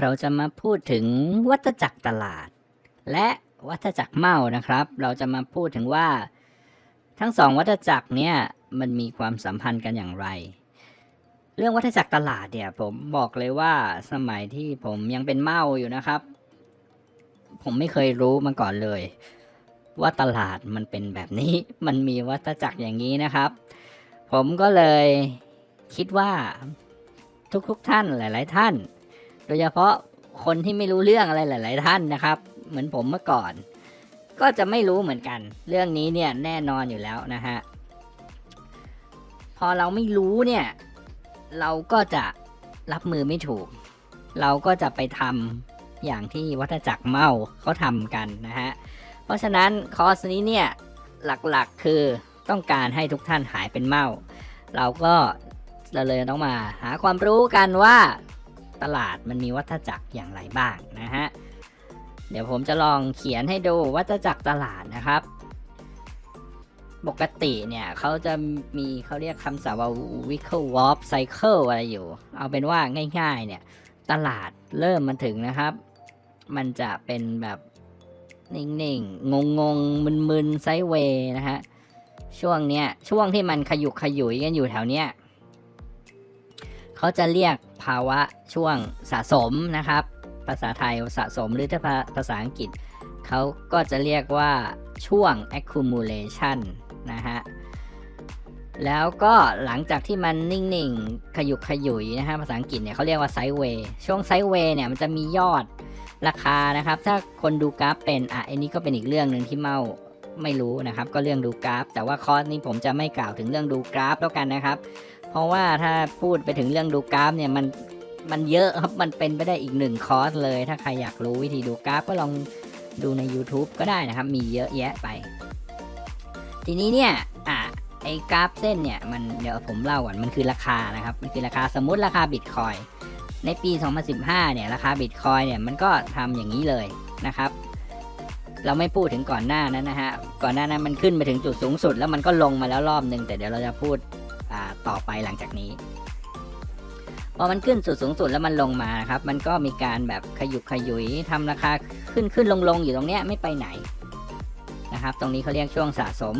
เราจะมาพูดถึงวัฏจักรตลาด และวัฏจักรเมานะครับ เราจะมาพูดถึงว่า ทั้งสองวัฏจักรเนี่ยมันมีความสัมพันธ์กันอย่างไร เรื่องวัฏจักรตลาดเนี่ยผมบอกเลยว่าสมัยที่ผมยังเป็นเมาอยู่นะครับ ผมไม่เคยรู้มาก่อนเลย ว่าตลาดมันเป็นแบบนี้ มันมีวัฏจักรอย่างนี้นะครับ ผมก็เลยคิดว่าทุกๆทท่านหลาย ๆ ท่าน โดยเฉพาะคนที่ไม่รู้เรื่องอะไรหลาย ๆ ท่านนะครับ เหมือนผมเมื่อก่อน ก็จะไม่รู้เหมือนกัน เรื่องนี้เนี่ยแน่นอนอยู่แล้วนะฮะพอเราไม่รู้เนี่ย เราก็จะรับมือไม่ถูก เราก็จะไปทำอย่างที่วัฏจักรเมาเขาทำกันนะฮะเพราะฉะนั้นคอร์สนี้เนี่ยหลักๆคือต้องการให้ทุกท่านหายเป็นเมา เราก็เราเลยต้องมาหาความรู้กันว่า ตลาดมันมีวัฏจักรอย่างไรบ้างนะฮะ เดี๋ยวผมจะลองเขียนให้ดูวัฏจักรตลาดนะครับ ปกติเนี่ยเขาจะมีเขาเรียกคำศัพท์ว่า wickle warp cycle อะไรอยู่ เอาเป็นว่าง่ายๆเนี่ยตลาดเริ่มมาถึงนะครับ มันจะเป็นแบบนิ่งๆ งงๆ มึนๆ ไซเวย์นะฮะ ช่วงเนี้ย ช่วงที่มันขยุกขยุยกันอยู่แถวเนี้ย เขาจะเรียก ภาวะช่วงสะสมนะครับ ภาษาไทยสะสมหรือถ้าภาษาอังกฤษเขาก็จะเรียกว่าช่วง accumulation นะฮะแล้วก็หลังจากที่มันนิ่งๆ ขยุกขยุยนะฮะภาษาอังกฤษเนี่ยเขาเรียกว่าไซด์เวย์ช่วงไซด์เวย์เนี่ยมันจะมียอดราคานะครับ ถ้าคนดูกราฟเป็นอะอันนี้ก็เป็นอีกเรื่องหนึ่งที่เมาไม่รู้นะครับ ก็เรื่องดูกราฟ แต่ว่าคอร์สนี้ผมจะไม่กล่าวถึงเรื่องดูกราฟแล้วกันนะครับ ราะว่าถ้าพูดไปถึงเรื่องดูกราฟเนี่ยมันมันเยอะครับ มันเป็นไปได้อีกหนึ่งคอร์สเลย ถ้าใครอยากรู้วิธีดูกราฟก็ลองดูใน YouTube ก็ได้นะครับ มีเยอะแยะไป ทีนี้เนี่ย อะไอ้กราฟเส้นเนี่ย มันเดี๋ยวผมเล่าก่อน มันคือราคานะครับ มันคือราคาสมมติราคาบิตคอยในปี 2015 เนี่ย ราคาบิตคอยเนี่ย มันก็ทำอย่างนี้เลยนะครับ เราไม่พูดถึงก่อนหน้านั้นนะฮะ ก่อนหน้านั้นมันขึ้นไปถึงจุดสูงสุด แล้วมันก็ลงมาแล้วรอบหนึ่งแต่เดี๋ยวเราจะพูด ต่อไปหลังจากนี้พอมันขึ้นสุดสูงสุดแล้วมันลงมาครับ มันก็มีการแบบขยุกขยุยทำราคาขึ้นขึ้นลงลงอยู่ตรงเนี้ยไม่ไปไหนนะครับ ตรงนี้เขาเรียกช่วงสะสม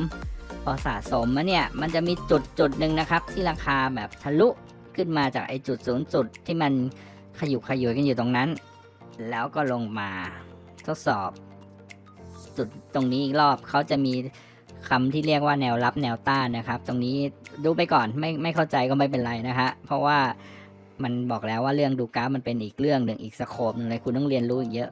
พอสะสมมาเนี่ยมันจะมีจุดจุดหนึ่งนะครับ ที่ราคาแบบทะลุขึ้นมาจากไอ้จุดศูนย์จุดที่มันขยุกขยุยกันอยู่ตรงนั้น แล้วก็ลงมาทดสอบจุดตรงนี้อีกรอบเขาจะมี คำที่เรียกว่าแนวรับแนวต้านนะครับ ตรงนี้ดูไปก่อนไม่ไม่เข้าใจก็ไม่เป็นไรนะฮะเพราะว่ามันบอกแล้วว่าเรื่องดูกราฟมันเป็นอีกเรื่องหนึ่งอีกสโคปหนึ่งเลยคุณต้องเรียนรู้อีกเยอะ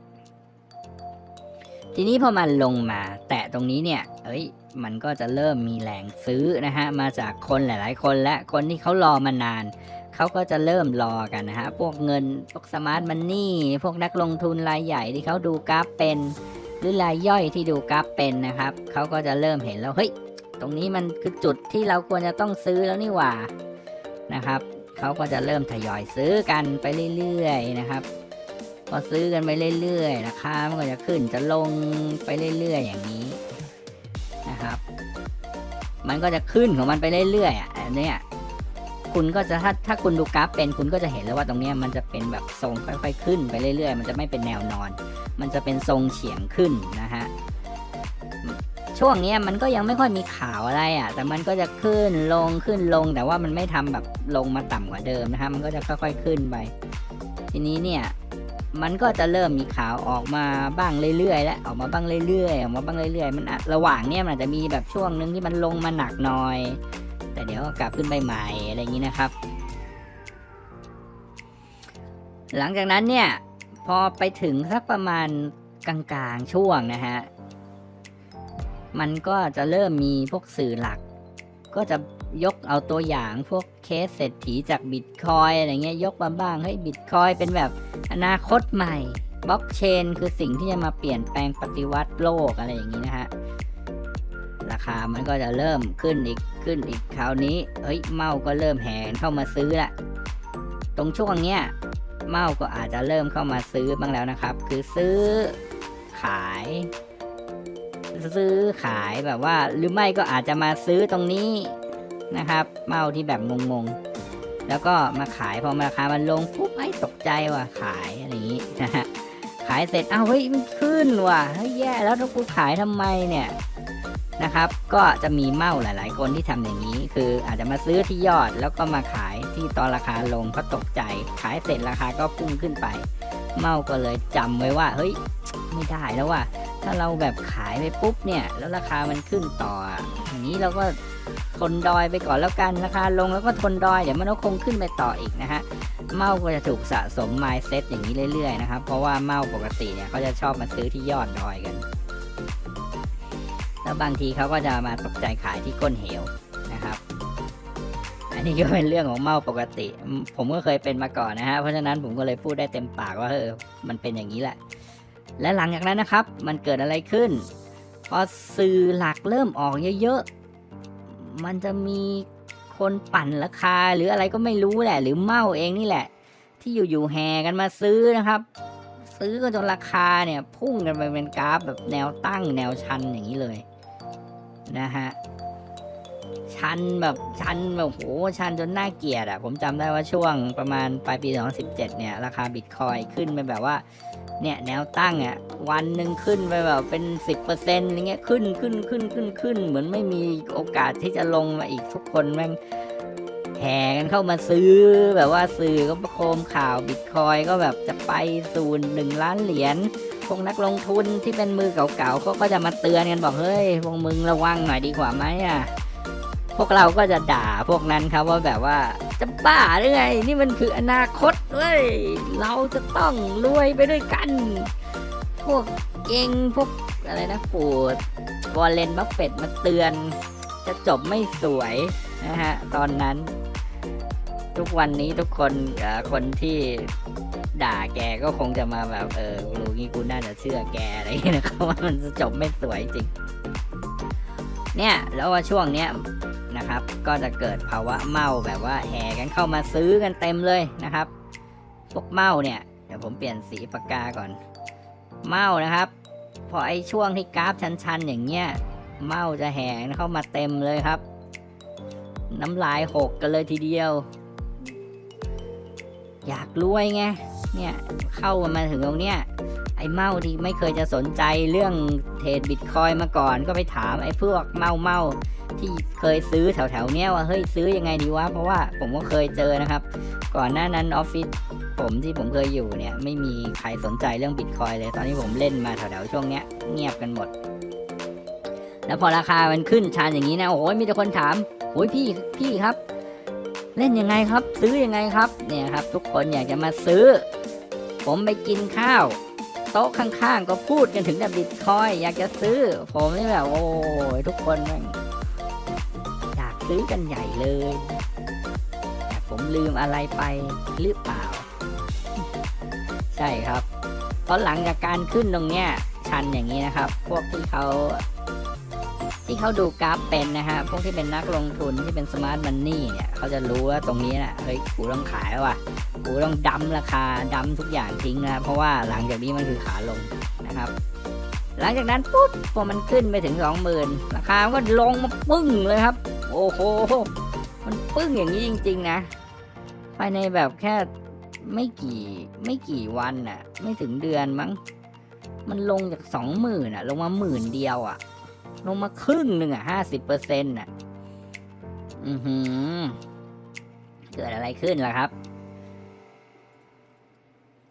ทีนี้พอมันลงมา แตะตรงนี้เนี่ย เอ้ย มันก็จะเริ่มมีแรงซื้อนะฮะมาจากคนหลาย ๆ คนและคนที่เขารอมานานเขาก็จะเริ่มรอกันนะฮะพวกเงินพวกสมาร์ทมันนี่พวกนักลงทุนรายใหญ่ที่เขาดูกราฟเป็น หรือรายย่อยที่ดูกราฟเป็นนะครับ เขาก็จะเริ่มเห็นแล้วเฮ้ยตรงนี้มันคือจุดที่เราควรจะต้องซื้อแล้วนี่หว่านะครับเขาก็จะเริ่มทยอยซื้อกันไปเรื่อยๆนะครับพอซื้อกันไปเรื่อยๆราคามันก็จะขึ้นจะลงไปเรื่อยๆอย่างนี้นะครับ มันก็จะขึ้นของมันไปเรื่อยๆอะอันนี้คุณก็จะถ้าถ้าคุณดูกราฟเป็นคุณก็จะเห็นแล้วว่าตรงนี้มันจะเป็นแบบทรงค่อยๆขึ้นไปเรื่อยๆ มันจะไม่เป็นแนวนอน มันจะเป็นทรงเฉียงขึ้นนะฮะช่วงนี้มันก็ยังไม่ค่อยมีข่าวอะไรอะ่ะ แต่มันก็จะขึ้นลงขึ้นลง แต่ว่ามันไม่ทำแบบลงมาต่ำกว่าเดิมนะฮะ มันก็จะค่อยๆขึ้นไป ทีนี้เนี่ย มันก็จะเริ่มมีข่าวออกมาบ้างเรื่อยๆแล้วออกมาบ้างเรื่อยๆออกมาบ้างเรื่อยๆ มันอะระหว่างเนี้ยมันอาจจะมีแบบช่วงหนึ่งที่มันลงมาหนักหน่อย แต่เดี๋ยวก็กลับขึ้นไปใหม่อะไรอย่างนี้นะครับ หลังจากนั้นเนี่ย พอไปถึงสักประมาณกลางๆช่วงนะฮะ มันก็จะเริ่มมีพวกสื่อหลัก ก็จะยกเอาตัวอย่างพวกเคสเศรษฐีจากบิตคอยอะไรเงี้ยยกมาบ้างเฮ้ยบิตคอยเป็นแบบอนาคตใหม่บล็อกเชนคือสิ่งที่จะมาเปลี่ยนแปลงปฏิวัติโลกอะไรอย่างนี้นะฮะ ราคามันก็จะเริ่มขึ้นอีกขึ้นอีกคราวนี้ เฮ้ยเมาก็เริ่มแห่เข้ามาซื้อละ ตรงช่วงเนี้ย เมาก็อาจจะเริ่มเข้ามาซื้อบ้างแล้วนะครับ คือซื้อขาย ซื้อขายแบบว่า หรือไม่ก็อาจจะมาซื้อตรงนี้นะครับ เมาที่แบบงงๆ แล้วก็มาขายพอราคามันลงปุ๊บไอ้ตกใจว่ะขายอะไรอย่างนี้นะฮะขายเสร็จอ้าวเฮ้ยมันขึ้นว่ะเฮ้ยแย่แล้วถ้ากูขายทำไมเนี่ยนะครับ ก็จะมีเมาหลาย ๆ คนที่ทำอย่างนี้ คืออาจจะมาซื้อที่ยอดแล้วก็มาขาย ที่ตอนราคาลงเพราะตกใจ ขายเสร็จราคาก็พุ่งขึ้นไป เมาก็เลยจำไว้ว่า เฮ้ย ไม่ได้แล้วว่ะถ้าเราแบบขายไปปุ๊บเนี่ย แล้วราคามันขึ้นต่อ อย่างนี้เราก็ทนดอยไปก่อนแล้วกันราคาลงแล้วก็ทนดอยเดี๋ยวมันก็คงขึ้นไปต่ออีกนะฮะเมาก็จะถูกสะสม mindset อย่างนี้เรื่อยๆนะครับเพราะว่าเมาปกติเนี่ยเขาจะชอบมาซื้อที่ยอดดอยกัน แล้วบางทีเขาก็จะมาตกใจขายที่ก้นเหว นนี้ก็เป็นเรื่องของเมาปกติ ผมก็เคยเป็นมาก่อนนะฮะ เพราะฉะนั้นผมก็เลยพูดได้เต็มปากว่าเออ มันเป็นอย่างนี้แหละ และหลังจากนั้นนะครับ มันเกิดอะไรขึ้น พอสื่อหลักเริ่มออกเยอะๆ มันจะมีคนปั่นราคาหรืออะไรก็ไม่รู้แหละ หรือเมาเองนี่แหละ ที่อยู่ๆแห่กันมาซื้อนะครับ ซื้อกันจนราคาเนี่ยพุ่งกันไปเป็นกราฟแบบแนวตั้งแนวชันอย่างนี้เลยนะฮะ ชันแบบชันแบบโหชันจนน่าเกลียดอะผมจำได้ว่าช่วงประมาณปลายปี 2017 เนี่ย ราคาบิตคอยขึ้นไปแบบว่าเนี่ยแนวตั้งอะวันหนึ่งขึ้นไปแบบเป็น 10%อะไรเงี้ยขึ้นขึ้นขึ้นขึ้นขึ้น เหมือนไม่มีโอกาสที่จะลงมาอีกทุกคนแม่งแห่กันเข้ามาซื้อแบบว่าสื่อก็ประโคมข่าวบิตคอยก็แบบจะไปสู่หนึ่งล้านเหรียญพวกนักลงทุนที่เป็นมือเก่าๆเขาก็จะมาเตือนกันบอกเฮ้ยพวกมึงระวังหน่อยดีกว่าไหมอะ พวกเราก็จะด่าพวกนั้นครับว่าแบบว่าจะบ้าหรือไง นี่มันคืออนาคตเว้ยเราจะต้องรวยไปด้วยกัน พวกเก่งพวกอะไรนะปูดวอลเลนบัฟเฟตมาเตือน จะจบไม่สวยนะฮะตอนนั้น ทุกวันนี้ทุกคนคนที่ด่าแกก็คงจะมาแบบ เออรู้งี้กูน่าจะเชื่อแกอะไรเงี้ยนะครับว่ามันจะจบไม่สวยจริง เนี่ย แล้วว่าช่วงเนี้ย นะครับ ก็จะเกิดภาวะเมาแบบว่าแห่กันเข้ามาซื้อกันเต็มเลยนะครับพวกเมาเนี่ยเดี๋ยวผมเปลี่ยนสีปากกาก่อน เมานะครับ พอไอ้ช่วงที่กราฟชันๆ อย่างเงี้ยเมาจะแห่เข้ามาเต็มเลยครับ น้ำลายหกกันเลยทีเดียว อยากรวยไงเนี่ยเข้ามาถึงตรงเนี้ยไอ้เมาที่ไม่เคยจะสนใจเรื่องเทรดบิตคอยมาก่อน ก็ไปถามไอ้พวกเมาเมา ที่เคยซื้อแถวๆเนี้ยว่าเฮ้ยซื้อยังไงดีวะเพราะว่าผมก็เคยเจอนะครับ ก่อนหน้านั้นออฟฟิศผมที่ผมเคยอยู่เนี่ยไม่มีใครสนใจเรื่องบิตคอยเลย ตอนนี้ผมเล่นมาแถวๆช่วงเนี้ยเงียบกันหมด แล้วพอราคามันขึ้นชันอย่างนี้นะโอ้ยมีแต่คนถามโอ้ยพี่พี่ครับ เล่นยังไงครับ ซื้อยังไงครับเนี่ยครับ ทุกคนอยากจะมาซื้อ ผมไปกินข้าวโต๊ะข้างๆ ก็พูดกันถึงแต่บิตคอยอยากจะซื้อ ผมนี่แบบโอ้ยทุกคนแม่ ซื้อกันใหญ่เลย แต่ผมลืมอะไรไปหรือเปล่า ใช่ครับเพราะหลังจากการขึ้นตรงเนี้ย ชันอย่างนี้นะครับ พวกที่เขาที่เขาดูกราฟเป็นนะฮะ พวกที่เป็นนักลงทุนที่เป็นสมาร์ทมันนี่เนี่ย เขาจะรู้ว่าตรงนี้นะ่ะ เฮ้ย กูต้องขายแล้วว่ะ กูต้องดั้มราคาดั้มทุกอย่างทิ้งนะ เพราะว่าหลังจากนี้มันคือขาลงนะครับ หลังจากนั้นปุ๊บ พอมันขึ้นไปถึงสองหมื่นราคามันก็ลงมาปึ้งเลยครับ โอ้โห มันปึ้งอย่างนี้จริง ๆ นะ ภายในแบบแค่ไม่กี่ไม่กี่วันน่ะ ไม่ถึงเดือนมั้ง มันลงจากสองหมื่นอะ ลงมาหมื่นเดียวอะ ลงมาครึ่งหนึ่งอะห้าสิบเปอร์เซ็นต์อะ อือหือ เกิดอะไรขึ้นล่ะครับ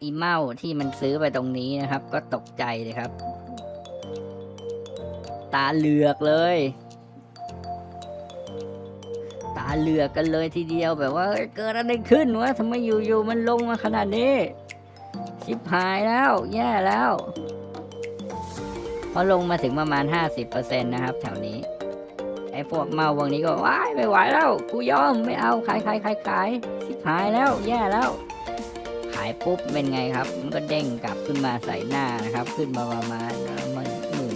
อีเมาที่มันซื้อไปตรงนี้นะครับ ก็ตกใจเลยครับ ตาเหลือกเลย เหลือกันเลยทีเดียวแบบว่าเกิดอะไรขึ้นวะทำไมอยู่ๆมันลงมาขนาดนี้ ชิบหายแล้ว แย่แล้วพอลงมาถึงประมาณ 50%นะครับแถวนี้ ไอ้พวกเมาพวกนี้ก็ว้ายไม่ไหวแล้ว กูยอมไม่เอาขายขายขายขายชิบหายแล้ว แย่แล้ว ขายปุ๊บเป็นไงครับ มันก็เด้งกลับขึ้นมาใส่หน้านะครับ ขึ้นมาประมาณหมื่นหมื่น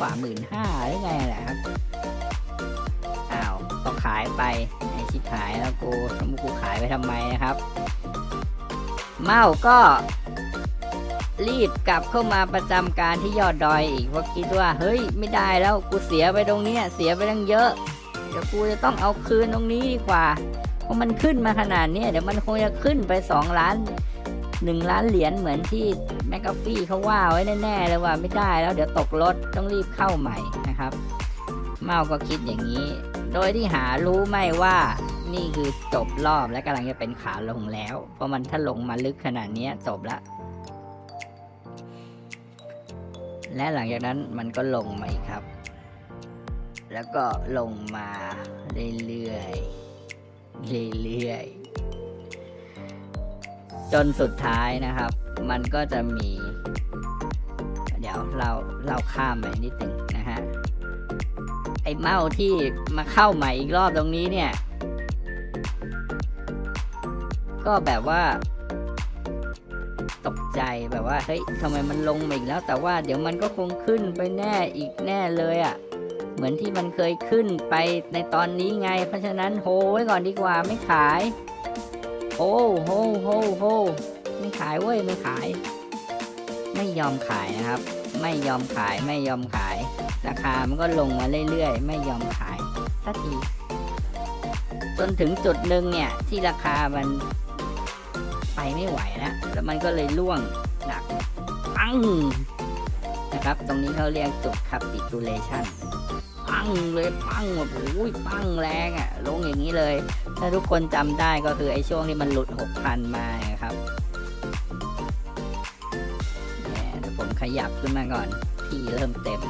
กว่าหมื่นห้าหรือไงแหละครับายไปไอชิบหายแล้วกูทำกูขายไปทำไมนะครับ เมาก็รีบกลับเข้ามาประจำการที่ยอดดอยอีกเพราะคิดว่า เฮ้ยไม่ได้แล้วกูเสียไปตรงเนี้ยเสียไปตั้งเยอะ เดี๋ยวกูจะต้องเอาคืนตรงนี้ดีกว่าเพราะมันขึ้นมาขนาดเนี้ยเดี๋ยวมันคงจะขึ้นไปสองล้านหนึ่งล้านเหรียญเหมือนที่แมกกาฟี่เขาว่าไว้แน่ๆเลยว่าไม่ได้แล้วเดี๋ยวตกรถต้องรีบเข้าใหม่นะครับ เมาก็คิดอย่างนี้ โดยที่หารู้ไม่ว่านี่คือจบรอบและกำลังจะเป็นขาลงแล้ว เพราะมันถ้าลงมาลึกขนาดนี้จบละ และหลังจากนั้นมันก็ลงมาอีกครับ แล้วก็ลงมาเรื่อยๆเรื่อยๆจนสุดท้ายนะครับ มันก็จะมี เดี๋ยวเราเราข้ามไปนิดหนึ่งนะ ไอ้เมาที่มาเข้าใหม่อีกรอบตรงนี้เนี่ย ก็แบบว่า ตกใจแบบว่าเฮ้ยทำไมมันลงมาอีกแล้ว แต่ว่าเดี๋ยวมันก็คงขึ้นไปแน่อีกแน่เลยอะ่ะ เหมือนที่มันเคยขึ้นไปในตอนนี้ไง เพราะฉะนั้นโฮไว้ก่อนดีกว่าไม่ขายโอ้โหโฮโฮไม่ขายเว้ยไม่ขาย ไม่ยอมขายนะครับ ไม่ยอมขายไม่ยอมขาย ราคามันก็ลงมาเรื่อยๆ ไม่ยอมขายสักทีจนถึงจุดหนึ่งเนี่ย ที่ราคามันไปไม่ไหวแล้วแล้วมันก็เลยล่วงหนักปังนะครับ ตรงนี้เขาเรียกจุด capitulation ปังเลยปังแบบโอ้ยปังแรงอะ่ะ ลงอย่างนี้เลย ถ้าทุกคนจำได้ก็คือไอ้ช่วงที่มันหลุด 6,000 มาครับเนี่ยเดี๋ยวผมขยับขึ้นมาก่อน ที่เริ่มเต็ม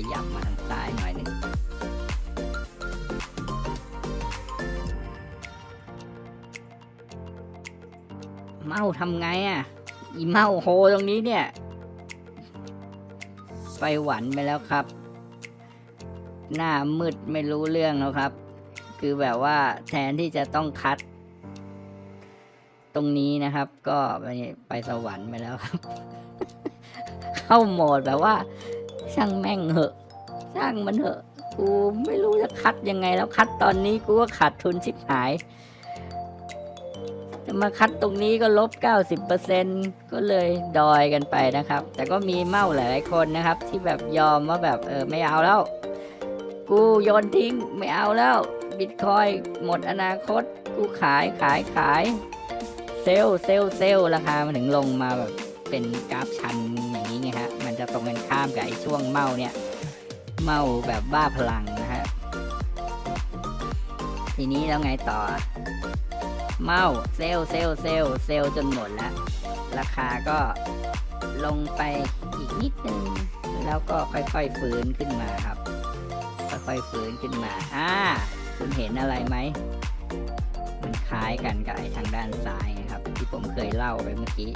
ยวขยับมาทางซ้ายหน่อยหนึ่งเมาทำไงอะ่ะ อีเมาโฮตรงนี้เนี่ย ไปหวันไปแล้วครับ หน้ามืดไม่รู้เรื่องแล้วครับ คือแบบว่าแทนที่จะต้องคัด ตรงนี้นะครับ ก็ไปไปสวรรค์ไปแล้วครับ เข้าโหมดแบบว่า ช่างแม่งเหอะช่างมันเหอะ กูไม่รู้จะคัดยังไงแล้วคัดตอนนี้กูก็ขาดทุนชิบหาย จะมาคัดตรงนี้ก็ลบ 90%ก็เลยดอยกันไปนะครับ แต่ก็มีเมาหลายๆคนนะครับ ที่แบบยอมว่าแบบเออไม่เอาแล้ว กูโยนทิ้งไม่เอาแล้วบิตคอยหมดอนาคต กูขายขายขาย เซลล์เซลล์เซลล์ราคามันถึงลงมาแบบเป็นกราฟชันอย่างนี้ไงฮะมัน จะตรงกันข้ามกับไอ้ช่วงเมาเนี่ยเมาแบบบ้าพลังนะฮะทีนี้แล้วไงต่อ เมาเซลเซลเซลเซลจนหมดแล้ว ราคาก็ลงไปอีกนิดนึง แล้วก็ค่อยๆฟื้นขึ้นมาครับ ค่อยๆฟื้นขึ้นมาอ่าคุณเห็นอะไรไหมมันคล้ายกันกับไอ้ทางด้านซ้ายนะครับ ที่ผมเคยเล่าไปเมื่อกี้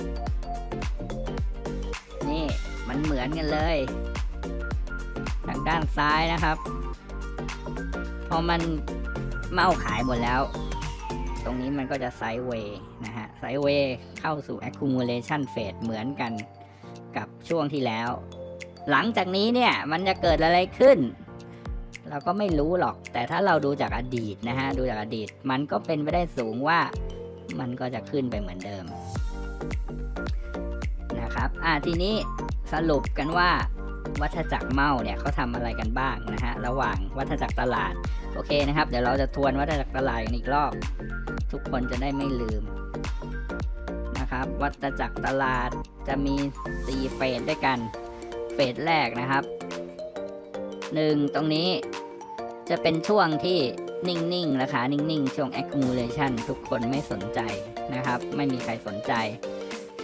เหมือนกันเลย ทางด้านซ้ายนะครับ พอมันเมาขายหมดแล้ว ตรงนี้มันก็จะไซด์เวย์นะฮะ ไซด์เวย์เข้าสู่ accumulation phase เหมือนกันกับช่วงที่แล้ว หลังจากนี้เนี่ยมันจะเกิดอะไรขึ้น เราก็ไม่รู้หรอก แต่ถ้าเราดูจากอดีตนะฮะ ดูจากอดีต มันก็เป็นไปได้สูงว่ามันก็จะขึ้นไปเหมือนเดิมนะครับ อ่าทีนี้ สรุปกันว่าวัฏจักรเมาเนี่ยเขาทำอะไรกันบ้างนะฮะระหว่างวัฏจักรตลาดโอเคนะครับ เดี๋ยวเราจะทวนวัฏจักรตลาดอีกรอบ ทุกคนจะได้ไม่ลืมนะครับ วัฏจักรตลาดจะมี 4 เฟสด้วยกัน เฟสแรกนะครับ 1 ตรงนี้จะเป็นช่วงที่นิ่งๆราคานิ่งๆ ช่วง accumulation ทุกคนไม่สนใจนะครับ ไม่มีใครสนใจ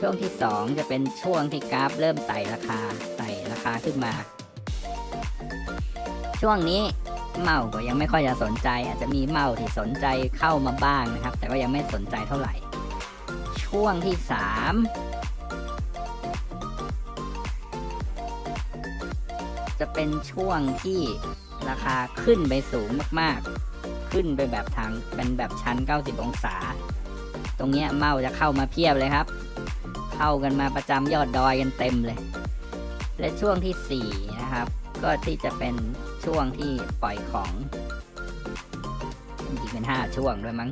ช่วงที่ 2 จะเป็นช่วงที่กราฟเริ่มไต่ราคาไต่ราคาขึ้นมา ช่วงนี้เมาก็ยังไม่ค่อยจะสนใจ อาจจะมีเมาที่สนใจเข้ามาบ้างนะครับ แต่ก็ยังไม่สนใจเท่าไหร่ ช่วงที่ 3 จะเป็นช่วงที่ราคาขึ้นไปสูงมากๆ ขึ้นไปแบบทางเป็นแบบชั้น 90 องศา ตรงเนี้ยเมาจะเข้ามาเพียบเลยครับ เข้ากันมาประจำยอดดอยกันเต็มเลย และช่วงที่ 4 นะครับ ก็ที่จะเป็นช่วงที่ปล่อยของจริงเป็น 5 ช่วงด้วยมั้ง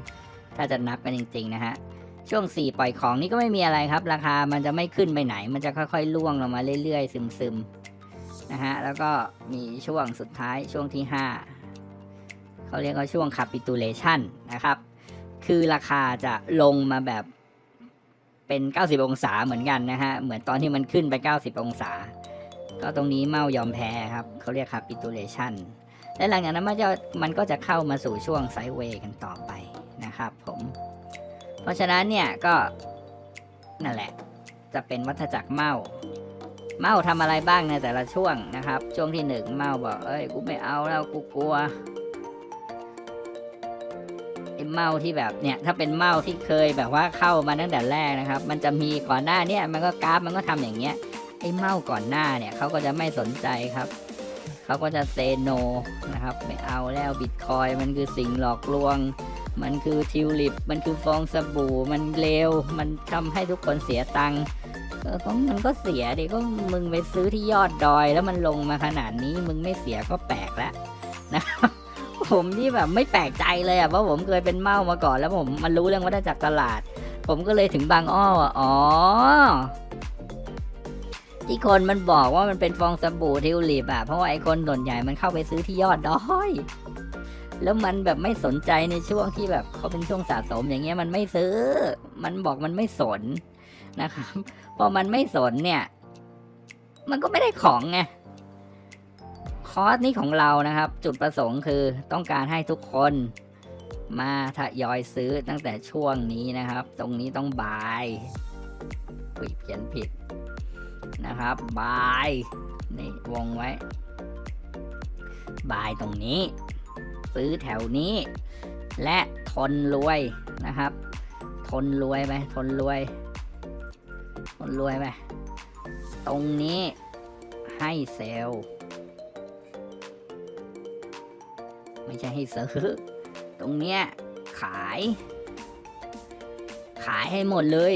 ถ้าจะนับกันจริง ๆ นะฮะ ช่วง 4 ปล่อยของนี่ก็ไม่มีอะไรครับ ราคามันจะไม่ขึ้นไปไหน มันจะค่อยๆล่วงลงมาเรื่อยๆ ซึมๆ นะฮะ แล้วก็มีช่วงสุดท้ายช่วงที่ 5เขาเรียกว่าช่วง capitulation นะครับ คือราคาจะลงมาแบบ เป็น 90 องศาเหมือนกันนะฮะ เหมือนตอนที่มันขึ้นไป 90 องศา ก็ตรงนี้เมายอมแพ้ครับ เขาเรียก capitulation และหลังจากนั้นมันจะมันก็จะเข้ามาสู่ช่วงไซด์เวย์กันต่อไปนะครับผม เพราะฉะนั้นเนี่ยก็นั่นแหละ จะเป็นวัฏจักรเมาเมาทำอะไรบ้างในแต่ละช่วงนะครับ ช่วงที่หนึ่งเมาบอกเอ้ยกูไม่เอาแล้วกูกลัว เมาที่แบบเนี่ยถ้าเป็นเมาที่เคยแบบว่าเข้ามาตั้งแต่แรกนะครับ มันจะมีก่อนหน้าเนี่ยมันก็กราฟมันก็ทำอย่างเงี้ยไอ้เมาก่อนหน้าเนี่ยเขาก็จะไม่สนใจครับเขาก็จะเซโนนะครับไม่เอาแล้วบิตคอยมันคือสิ่งหลอกลวง มันคือทิวลิป มันคือฟองสบู่ มันเลวมันทำให้ทุกคนเสียตังค์เออก็มันก็เสียดิก็มึงไปซื้อที่ยอดดอย แล้วมันลงมาขนาดนี้มึงไม่เสียก็แปลกแล้วนะครับ ผมที่แบบไม่แปลกใจเลยอะเพราะผมเคยเป็นเมามาก่อนแล้วผมมันรู้เรื่องวัฏจักรตลาด ผมก็เลยถึงบางอ้อว่าอ๋อ ที่คนมันบอกว่ามันเป็นฟองสบู่ทิวลิปอะเพราะว่าไอ้คนส่วนใหญ่มันเข้าไปซื้อที่ยอดดอยแล้วมันแบบไม่สนใจในช่วงที่แบบเขาเป็นช่วงสะสมอย่างเงี้ยมันไม่ซื้อ มันบอกมันไม่สนนะครับพอมันไม่สนเนี่ย มันก็ไม่ได้ของไง อร์สนี้ของเรานะครับ จุดประสงค์คือต้องการให้ทุกคนมาทยอยซื้อตั้งแต่ช่วงนี้นะครับ ตรงนี้ต้องบายอุ้ยเขียนผิดนะครับบายนี่วงไว้บายตรงนี้ ซื้อแถวนี้ และทนรวยนะครับ ทนรวยไหมทนรวย ทนรวยไหมตรงนี้ให้เซลล์ ไม่ใช่ให้ซื้อ ตรงเนี้ยขาย ขายให้หมดเลย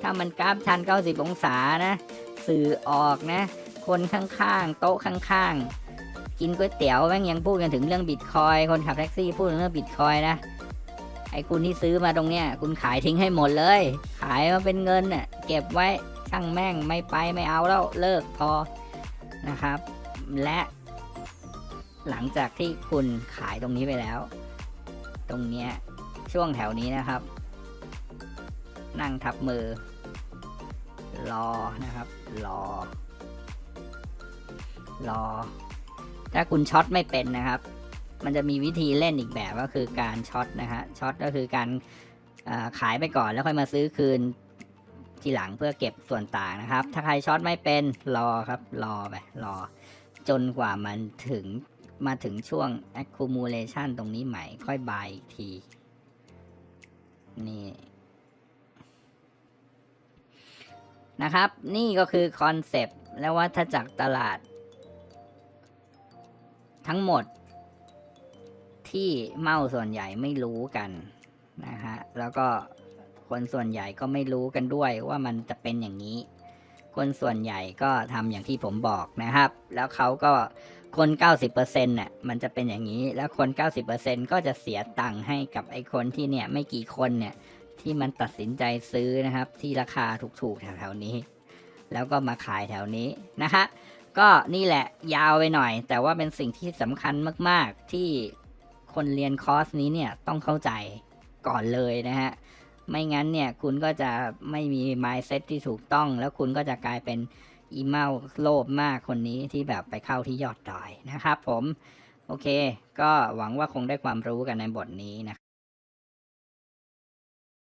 ถ้ามันกราฟชัน 90 องศานะ สื่อออกนะ คนข้างๆ โต๊ะข้างๆ กินก๋วยเตี๋ยวแม่งยังพูดกันถึงเรื่องบิตคอย คนขับแท็กซี่พูดถึงเรื่องบิตคอยนะ ไอ้คุณที่ซื้อมาตรงเนี้ย คุณขายทิ้งให้หมดเลย ขายมาเป็นเงินน่ะ เก็บไว้ช่างแม่งไม่ไปไม่เอาแล้วเลิกพอนะครับ และ หลังจากที่คุณขายตรงนี้ไปแล้ว ตรงเนี้ยช่วงแถวนี้นะครับ นั่งทับมือ รอนะครับ รอ รอ ถ้าคุณช็อตไม่เป็นนะครับ มันจะมีวิธีเล่นอีกแบบก็คือการช็อตนะฮะช็อตก็คือการขายไปก่อนแล้วค่อยมาซื้อคืนทีหลังเพื่อเก็บส่วนต่างนะครับ ถ้าใครช็อตไม่เป็นรอครับ รอไปรอ จนกว่ามันถึง มาถึงช่วง accumulation ตรงนี้ใหม่ ค่อยบายอีกที นี่ นะครับ นี่ก็คือคอนเซปต์และวัฏจักรตลาด ทั้งหมด ที่เมาส่วนใหญ่ไม่รู้กันนะฮะ แล้วก็คนส่วนใหญ่ก็ไม่รู้กันด้วยว่ามันจะเป็นอย่างนี้ คนส่วนใหญ่ก็ทำอย่างที่ผมบอกนะครับ แล้วเขาก็ คน 90%น่ะมันจะเป็นอย่างนี้ แล้วคน 90%ก็จะเสียตังค์ให้กับไอ้คนที่เนี่ยไม่กี่คนเนี่ยที่มันตัดสินใจซื้อนะครับ ที่ราคาถูกๆแถวๆนี้ แล้วก็มาขายแถวนี้นะคะ ก็นี่แหละยาวไปหน่อย แต่ว่าเป็นสิ่งที่สำคัญมากๆที่คนเรียนคอร์สนี้เนี่ยต้องเข้าใจก่อนเลยนะฮะ ไม่งั้นเนี่ยคุณก็จะไม่มี mindset ที่ถูกต้อง แล้วคุณก็จะกลายเป็น อีเมาโลภมากคนนี้ที่แบบไปเข้าที่ยอดดอยนะครับผม โอเค ก็หวังว่าคงได้ความรู้กันในบทนี้นะ